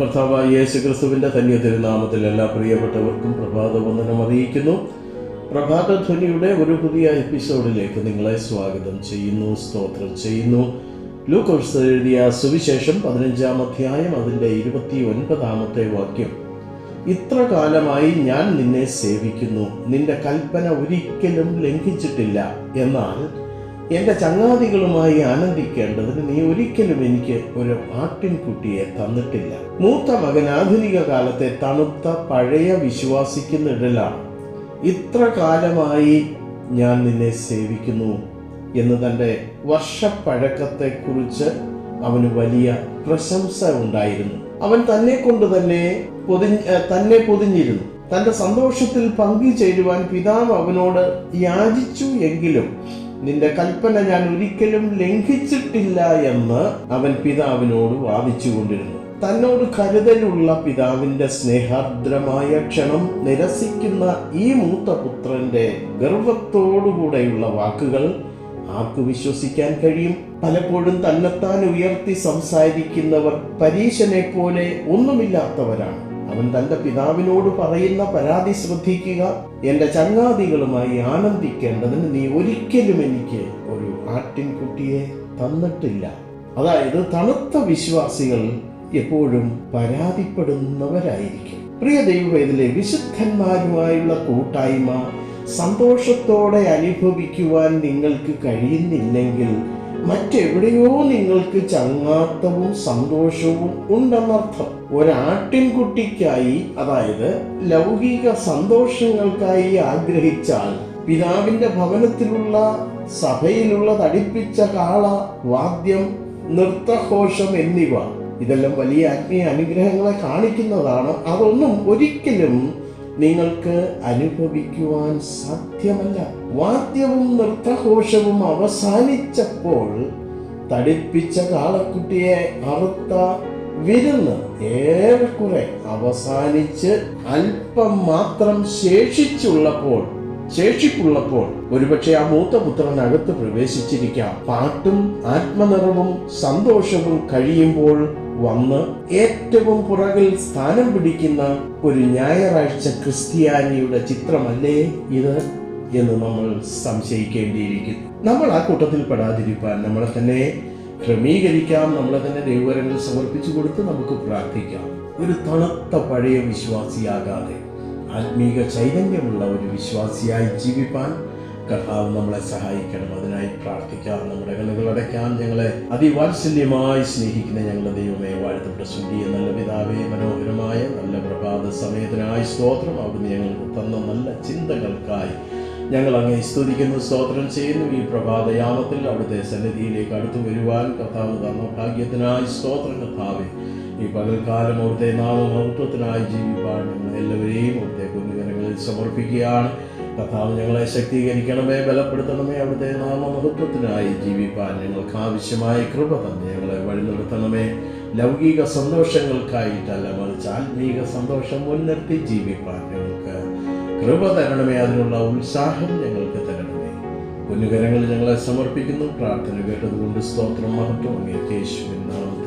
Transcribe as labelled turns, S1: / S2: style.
S1: കർത്താവായ യേശു ക്രിസ്തുവിന്റെ തന്നെ തിരുനാമത്തിൽ എല്ലാ പ്രിയപ്പെട്ടവർക്കും പ്രഭാത വന്ദനം അറിയിക്കുന്നു. പ്രഭാതധ്വനിയുടെ ഒരു പുതിയ എപ്പിസോഡിലേക്ക് നിങ്ങളെ സ്വാഗതം ചെയ്യുന്നു സ്തോത്രം ചെയ്യുന്നു. ലൂക്കോസ് എഴുതിയ സുവിശേഷം പതിനഞ്ചാം അധ്യായം അതിന്റെ ഇരുപത്തി ഒൻപതാമത്തെ വാക്യം. ഇത്ര കാലമായി ഞാൻ നിന്നെ സേവിക്കുന്നു. നിന്റെ കൽപ്പന ഒരിക്കലും ലംഘിച്ചിട്ടില്ല. എന്നാൽ എന്റെ ചങ്ങാതികളുമായി ആനന്ദിക്കേണ്ടതിന് നീ ഒരിക്കലും എനിക്ക് ഒരു ആട്ടിൻകുട്ടിയെ തന്നിട്ടില്ല. മൂത്ത മകൻ ആധുനിക കാലത്തെ തണുത്ത പഴയ വിശ്വാസിക്കുന്നിടലാണ് ഇത്ര കാലമായി ഞാൻ നിന്നെ സേവിക്കുന്നു എന്ന് തന്റെ വർഷപ്പഴക്കത്തെക്കുറിച്ച് അവന് വലിയ പ്രശംസ ഉണ്ടായിരുന്നു. അവൻ തന്നെ കൊണ്ട് തന്നെ പൊതി തന്നെ പൊതിഞ്ഞിരുന്നു. തന്റെ സന്തോഷത്തിൽ പങ്കുചേരുവാൻ പിതാവ് അവനോട് യാചിച്ചു എങ്കിലും നിന്റെ കൽപ്പന ഞാൻ ഒരിക്കലും ലംഘിച്ചിട്ടില്ല എന്ന് അവൻ പിതാവിനോട് വാദിച്ചുകൊണ്ടിരുന്നു. തന്നോട് കരുതലുള്ള പിതാവിന്റെ സ്നേഹാർദ്രമായ ക്ഷണം നിരസിക്കുന്ന ഈ മൂത്ത പുത്രന്റെ ഗർവത്തോടുകൂടെയുള്ള വാക്കുകൾ ആർക്ക് വിശ്വസിക്കാൻ കഴിയും? പലപ്പോഴും തന്നെത്താൻ ഉയർത്തി സംസാരിക്കുന്നവർ പരീശനെ പോലെ ഒന്നുമില്ലാത്തവരാണ്. അവൻ തന്റെ പിതാവിനോട് പറയുന്ന പരാതി ശ്രദ്ധിക്കുക. എന്റെ ചങ്ങാതികളുമായി ആനന്ദിക്കേണ്ടതിന് നീ ഒരിക്കലും എനിക്ക് ഒരു ആട്ടിൻകുട്ടിയെ തന്നിട്ടില്ല. അതായത് തണുത്ത വിശ്വാസികൾ എപ്പോഴും പരാതിപ്പെടുന്നവരായിരിക്കും. പ്രിയ ദൈവവേദിലെ വിശുദ്ധന്മാരുമായുള്ള കൂട്ടായ്മ സന്തോഷത്തോടെ അനുഭവിക്കുവാൻ നിങ്ങൾക്ക് കഴിയുന്നില്ലെങ്കിൽ മറ്റെവിടെയോ നിങ്ങൾക്ക് ചങ്ങാത്തവും സന്തോഷവും ഉണ്ടെന്നർത്ഥം. ഒരാട്ടിൻകുട്ടിക്കായി അതായത് ലൗകിക സന്തോഷങ്ങൾക്കായി ആഗ്രഹിച്ചാൽ പിതാവിന്റെ ഭവനത്തിലുള്ള സഭയിലുള്ള തടിപ്പിച്ച കാള വാദ്യം നൃത്തഘോഷം എന്നിവ ഇതെല്ലാം വലിയ ആത്മീയ അനുഗ്രഹങ്ങളെ കാണിക്കുന്നതാണ്. അതൊന്നും ഒരിക്കലും നിങ്ങൾക്ക് അനുഭവിക്കുവാൻ സാധ്യമല്ല. വാദ്യവും നൃത്തഘോഷവും അവസാനിച്ചപ്പോൾ തടിപ്പിച്ച കാളക്കുട്ടിയെ അറുത്ത വിരുന്ന് ഏറെക്കുറെ അവസാനിച്ച് അല്പം മാത്രം ശേഷിച്ചുള്ളപ്പോൾ ശേഷിപ്പുള്ളപ്പോൾ ഒരുപക്ഷെ ആ മൂത്ത പുത്രൻ അകത്ത് പ്രവേശിച്ചിരിക്കാം. പാട്ടും ആത്മനിറവും സന്തോഷവും കഴിയുമ്പോൾ വന്ന് ഏറ്റവും പുറകിൽ സ്ഥാനം പിടിക്കുന്ന ഒരു ഞായറാഴ്ച ക്രിസ്ത്യാനിയുടെ ചിത്രമല്ലേ ഇത് എന്ന് നമ്മൾ സംശയിക്കേണ്ടിയിരിക്കുന്നു. നമ്മൾ ആ കൂട്ടത്തിൽ പെടാതിരിക്കാൻ നമ്മളെ തന്നെ ക്രമീകരിക്കാം നമ്മളെ തന്നെ ദൈവകരങ്ങൾ സമർപ്പിച്ചു കൊടുത്ത് നമുക്ക് പ്രാർത്ഥിക്കാം. ഒരു തണുത്ത പഴയ വിശ്വാസിയാകാതെ ആത്മീക ചൈതന്യമുള്ള ഒരു വിശ്വാസിയായി ജീവിപ്പാൻ കർത്താവ് നമ്മളെ സഹായിക്കണം. അതിനായി പ്രാർത്ഥിക്കാം. നമ്മുടെ കണ്ണുകൾ അടയ്ക്കാം. ഞങ്ങളെ അതിവാത്സല്യമായി സ്നേഹിക്കുന്ന ഞങ്ങളുടെ ദൈവമേ വാഴ്ത്തപ്പെട്ട സുന്ദിയ നല്ല പിതാവേ മനോഹരമായ നല്ല പ്രഭാത സമയത്തിനായി സ്തോത്രം അവിടുന്ന് ഞങ്ങൾക്ക് തന്ന നല്ല ചിന്തകൾക്കായി ഞങ്ങൾ അങ്ങേ സ്തുതിക്കുന്നു സ്തോത്രം ചെയ്യുന്നു. ഈ പ്രഭാതയാമത്തിൽ അവിടുത്തെ സന്നിധിയിലേക്ക് അടുത്തു വരുവാൻ കർത്താവ് തന്ന ഭാഗ്യത്തിനായി സ്തോത്രം. കർത്താവേ ഈ പകൽക്കാലം അവിടുത്തെ നാമമഹത്വത്തിനായി ജീവിപ്പാൻ എല്ലാവരെയും അവിടുത്തെ കുഞ്ഞുകരങ്ങളിൽ സമർപ്പിക്കുകയാണ്. കർത്താവ് ഞങ്ങളെ ശക്തീകരിക്കണമേ ബലപ്പെടുത്തണമേ അവിടുത്തെ നാമമഹത്വത്തിനായി ജീവിപ്പാൻ ഞങ്ങൾക്ക് ആവശ്യമായ കൃപ തന്നെ ഞങ്ങളെ വഴി നടത്തണമേ ലൗകിക സന്തോഷങ്ങൾക്കായിട്ടല്ല മറിച്ച് ആത്മീക സന്തോഷം മുൻനിർത്തി ജീവിപ്പാൻ ഞങ്ങൾക്ക് കൃപ തരണമേ അതിനുള്ള ഉത്സാഹം ഞങ്ങൾക്ക് തരണമേ. കുഞ്ഞുകരങ്ങളിൽ ഞങ്ങളെ സമർപ്പിക്കുന്നു പ്രാർത്ഥന കേട്ടതുകൊണ്ട് സ്തോത്രം മഹത്വം അങ്ങേക്ക് യേശുവിൻ നാമത്തിൽ